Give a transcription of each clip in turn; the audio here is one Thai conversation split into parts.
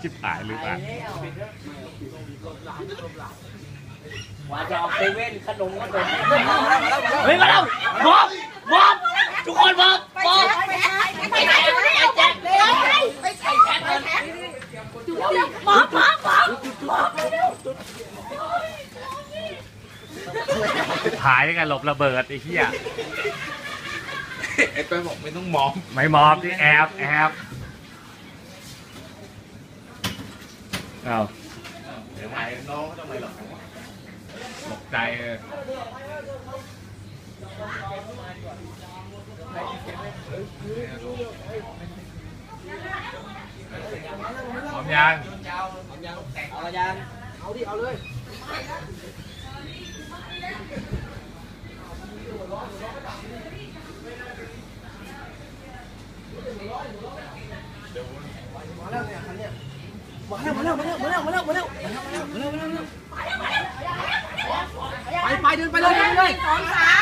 ชิบหายหรือเปล่าว่าจะออกเซเว่นขนมขนมเฮ้ยมาแล้วบอมบอมทุกคนบอมบอมไปแจ็คไปแจ็คไปแจ็คไปแจ็คหมอหมอหมอหมอไปเร็วหายกันหลบระเบิดไอ้เหี้ยไอ้แป๊บบอกไม่ต้องมอง ไม่มอบที่แอบแอบ ờ để ngoài nó cho mày là một chai Hồng Giang Hồng Giang Hậu đi, hậu lưới Hãy subscribe cho kênh Ghiền Mì Gõ Để không bỏ lỡ những video hấp dẫn มาเดี๋ยวมายน้องก็ต้องไปหรอกตกใจเออพร้อมาแล้วมาละยังไปเดินไปเลยไปเลยสองสาม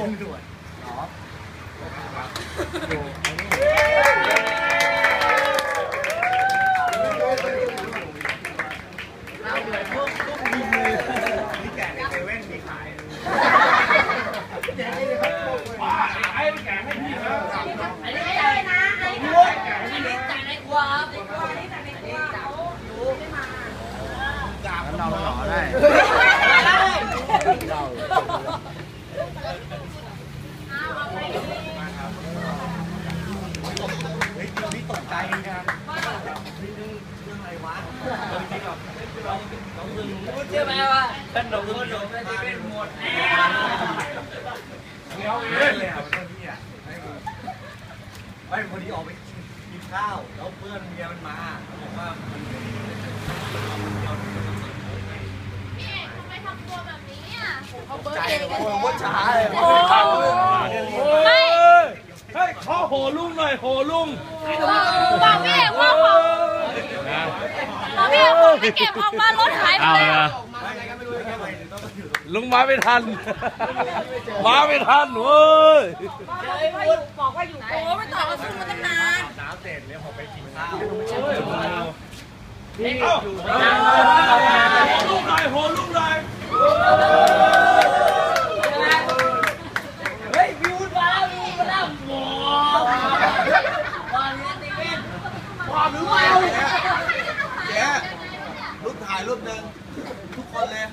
ล่าเปล่าอันนี้ได้นะอันนี้อันนี้จากในครัวครับในครัวอันนี้จากในครัวเขาดูไม่มา เราหล่อได้ คุณ เชื่อไหมว่าขนมขนมในเซเว่นหมดแล้วไม่พอดีออกไปกินข้าว แล้วเพื่อนเมียมันมาบอกว่ามันใจเลยโอ้โหช้าเลยโอ้ไม่เฮ้ยขอโหลุงหน่อยโหลุงบอกพี่เอกว่าของบอกพี่ เก็บออกมารถหายไปลแล้ยวลุงมาไม่ทัน มาไม่ทันเว้ยบอกว่าอยู่โอ้ไม่ต่อมาสู้มาตั้งนานลุงหน่อยโหลุงหน่อย ถ่ายรูปหนึ่งทุกคนเลย